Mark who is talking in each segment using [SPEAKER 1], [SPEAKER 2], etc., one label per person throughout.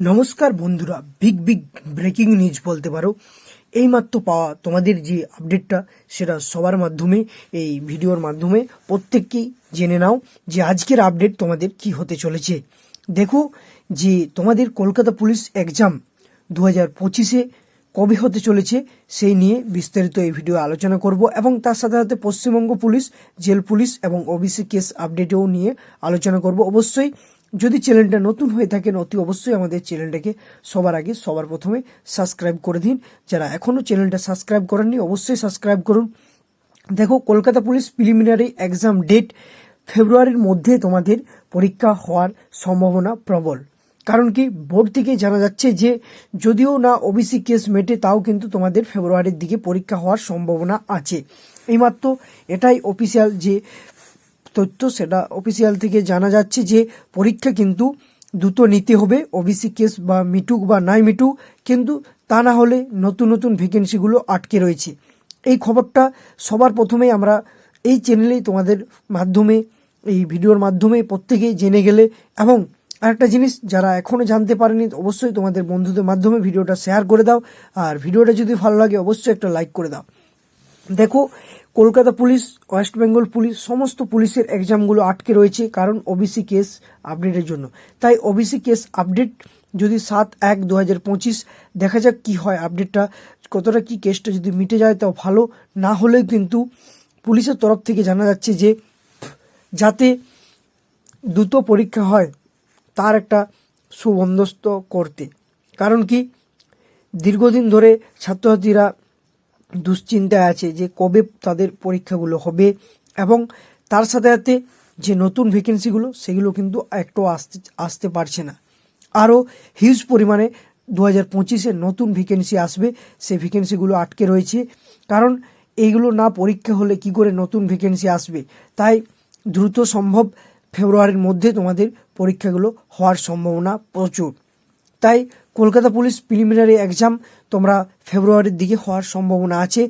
[SPEAKER 1] নমস্কার বন্ধুরা big big breaking news বলতে পারো। এইমাত্র পাওয়া তোমাদের যে আপডেটটা সেটা সবার মাধ্যমে, এই ভিডিওর মাধ্যমে প্রত্যেককেই জেনে নাও যে আজকের আপডেট তোমাদের কি হতে চলেছে। দেখো যে তোমাদের কলকাতা পুলিশ এক্সাম দু হাজার পঁচিশে কবে হতে চলেছে, সেই নিয়ে বিস্তারিত এই ভিডিও আলোচনা করব এবং তার সাথে সাথে পশ্চিমবঙ্গ পুলিশ, জেল পুলিশ এবং ওবিসি কেস আপডেটেও নিয়ে আলোচনা করব। অবশ্যই যদি চ্যানেলটা নতুন হয়ে থাকেন, অতি অবশ্যই আমাদের চ্যানেলটাকে সবার আগে, সবার প্রথমে সাবস্ক্রাইব করে দিন। যারা এখনও চ্যানেলটা সাবস্ক্রাইব করেননি, অবশ্যই সাবস্ক্রাইব করুন। দেখো, Kolkata police preliminary exam date ফেব্রুয়ারির মধ্যে তোমাদের পরীক্ষা হওয়ার সম্ভাবনা প্রবল। কারণ কি, বোর্ড থেকে জানা যাচ্ছে যে যদিও না ওবিসি কেস মেটে, তাও কিন্তু তোমাদের ফেব্রুয়ারির দিকে পরীক্ষা হওয়ার সম্ভাবনা আছে। এইমাত্র এটাই অফিসিয়াল যে তথ্য সেটা অফিসিয়াল থেকে জানা যাচ্ছে যে পরীক্ষা কিন্তু দ্রুত নিতে হবে ওবিসি কেস বা মিটুক বা নাই মিটুক, কিন্তু তা না হলে নতুন নতুন ভ্যাকেন্সিগুলো আটকে রয়েছে। এই খবরটা সবার প্রথমেই আমরা এই চ্যানেলেই তোমাদের মাধ্যমে, এই ভিডিওর মাধ্যমে প্রত্যেকেই জেনে গেলে এবং আরেকটা জিনিস যারা এখনও জানতে পারেনি, অবশ্যই তোমাদের বন্ধুদের মাধ্যমে ভিডিওটা শেয়ার করে দাও। আর ভিডিওটা যদি ভালো লাগে, অবশ্যই একটা লাইক করে দাও। দেখো, Kolkata police, West Bengal police, সমস্ত পুলিশের এক্সামগুলো আটকে রয়েছে কারণ ওবিসি কেস আপডেটের জন্য। তাই ওবিসি কেস আপডেট যদি সাত এক দু হাজার পঁচিশ দেখা যাক কী হয় আপডেটটা কতটা কি কেসটা যদি মিটে যায় তাও ভালো। না হলেও কিন্তু পুলিশের তরফ থেকে জানা যাচ্ছে যে যাতে দ্রুত পরীক্ষা হয় তার একটা সুবন্দোস্ত করতে। কারণ কি, দীর্ঘদিন ধরে ছাত্রছাত্রীরা দুশ্চিন্তায় আছে যে কবে তাদের পরীক্ষাগুলো হবে এবং তার সাথে সাথে যে নতুন ভ্যাকেন্সিগুলো সেগুলো কিন্তু একটু আসতে আসতে পারছে না। আরও হিউজ পরিমাণে দু হাজার পঁচিশে নতুন ভ্যাকেন্সি আসবে, সেই ভ্যাকেন্সিগুলো আটকে রয়েছে। কারণ এইগুলো না পরীক্ষা হলে কি করে নতুন ভ্যাকেন্সি আসবে? তাই দ্রুত সম্ভব ফেব্রুয়ারির মধ্যে তোমাদের পরীক্ষাগুলো হওয়ার সম্ভাবনা প্রচুর। তাই কলকাতা পুলিশ প্রিলিমিনারি এক্সাম তোমরা ফেব্রুয়ারির দিকে হওয়ার সম্ভাবনা আছে।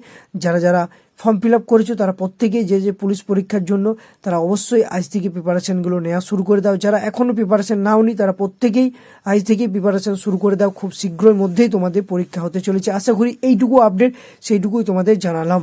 [SPEAKER 1] যারা যারা ফর্ম ফিল আপ করেছ, তারা প্রত্যেকেই যে যে পুলিশ পরীক্ষার জন্য তারা অবশ্যই আজ থেকে প্রিপারেশনগুলো নেওয়া শুরু করে দাও। যারা এখনও প্রিপারেশন নাওনি, তারা প্রত্যেকেই আজ থেকেই প্রিপারেশন শুরু করে দাও। খুব শীঘ্রই মধ্যেই তোমাদের পরীক্ষা হতে চলেছে। আশা করি এইটুকু আপডেট সেইটুকুই তোমাদের জানালাম।